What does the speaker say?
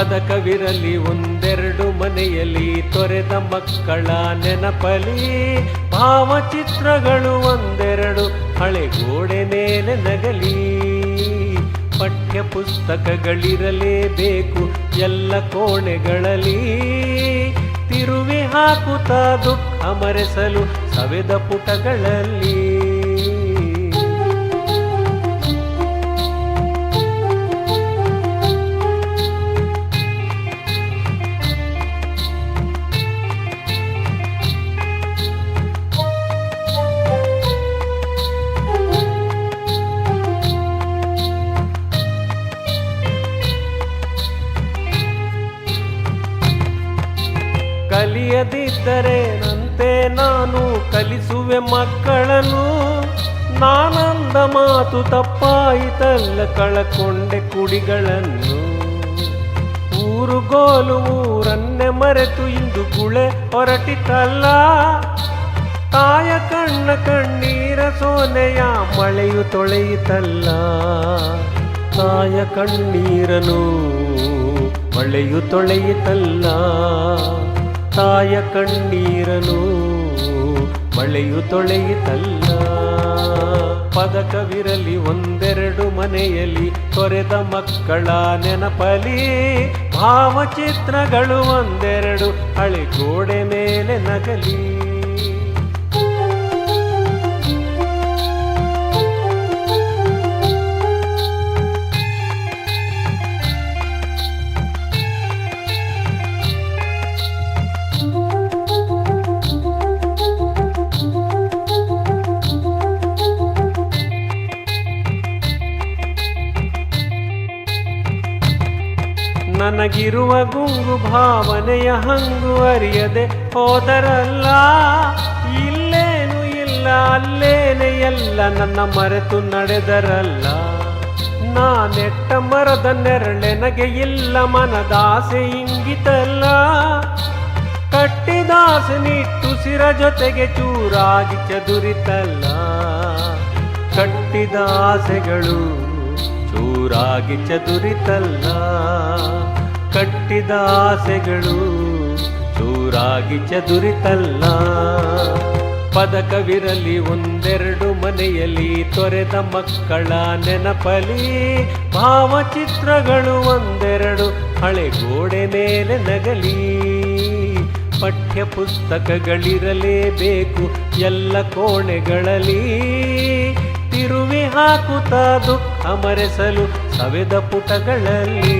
ಪದಕವಿರಲಿ ಒಂದೆರಡು ಮನೆಯಲ್ಲಿ ತೊರೆದ ಮಕ್ಕಳ ನೆನಪಲಿ ಭಾವಚಿತ್ರಗಳು, ಒಂದೆರಡು ಹಳೆ ಗೋಡೆ ಮೇಲೆ ನಗಲಿ. ಪಠ್ಯ ಪುಸ್ತಕಗಳಿರಲೇಬೇಕು ಎಲ್ಲ ಕೋಣೆಗಳಲ್ಲಿ. ತಿರುವಿ ಹಾಕುತ್ತಾ ದುಃಖ ಮರೆಸಲು ಸವೆದ ಪುಟಗಳಲ್ಲಿ. ಕಲಿಯದಿದ್ದರೇನಂತೆ ನಾನು ಕಲಿಸುವೆ ಮಕ್ಕಳನ್ನು. ನಾನಂದ ಮಾತು ತಪ್ಪಾಯಿತಲ್ಲ ಕಳಕೊಂಡೆ ಕುಡಿಗಳನ್ನು. ಊರುಗೋಲು ಊರನ್ನೇ ಮರೆತು ಇಂದು ಗುಳೆ ಹೊರಟಿತಲ್ಲ. ತಾಯ ಕಣ್ಣ ಕಣ್ಣೀರ ಸೋನೆಯ ಮಳೆಯು ತೊಳೆಯಿತಲ್ಲ. ತಾಯ ಕಣ್ಣೀರನು ಮಳೆಯು ತೊಳೆಯಿತಲ್ಲ. ತಾಯ ಕಣ್ಣೀರನು ಮಳೆಯು ತೊಳೆಯಿತಲ್ಲ. ಪದಕವಿರಲಿ ಒಂದೆರಡು ಮನೆಯಲ್ಲಿ ತೊರೆದ ಮಕ್ಕಳ ನೆನಪಲಿ ಭಾವಚಿತ್ರಗಳು ಒಂದೆರಡು ಹಳೆ ಗೋಡೆ ಮೇಲೆ ನಗಲಿ. ನನಗಿರುವ ಗುಂಗು ಭಾವನೆಯ ಹಂಗು ಅರಿಯದೆ ಹೋದರಲ್ಲ, ಇಲ್ಲೇನು ಇಲ್ಲ, ಅಲ್ಲೇನೆ ಎಲ್ಲ ನನ್ನ ಮರೆತು ನಡೆದರಲ್ಲ. ನಾನೆಟ್ಟ ಮರದ ನೆರಳೆನಗೆ ಇಲ್ಲ ಮನದಾಸೆ ಇಂಗಿತಲ್ಲ. ಕಟ್ಟಿದಾಸೆ ನಿಟ್ಟುಸಿರ ಜೊತೆಗೆ ಚೂರಾಗಿ ಚದುರಿತಲ್ಲ. ಕಟ್ಟಿದ ಆಸೆಗಳು ಚೂರಾಗಿ ಚದುರಿತಲ್ಲ. ಕಟ್ಟಿದ ಆಸೆಗಳು ಚೂರಾಗಿ ಚದುರಿತಲ್ಲ. ಪದಕವಿರಲಿ ಒಂದೆರಡು ಮನೆಯಲ್ಲಿ ತೊರೆದ ಮಕ್ಕಳ ನೆನಪಲಿ ಭಾವಚಿತ್ರಗಳು ಒಂದೆರಡು ಹಳೆ ಗೋಡೆ ಮೇಲೆ ನಗಲಿ. ಪಠ್ಯ ಪುಸ್ತಕಗಳಿರಲೇಬೇಕು ಎಲ್ಲ ಕೋಣೆಗಳಲ್ಲಿ. ತಿರುವಿ ಹಾಕುತ್ತಾ ದುಃಖ ಮರೆಸಲು ಸವೆದ ಪುಟಗಳಲ್ಲಿ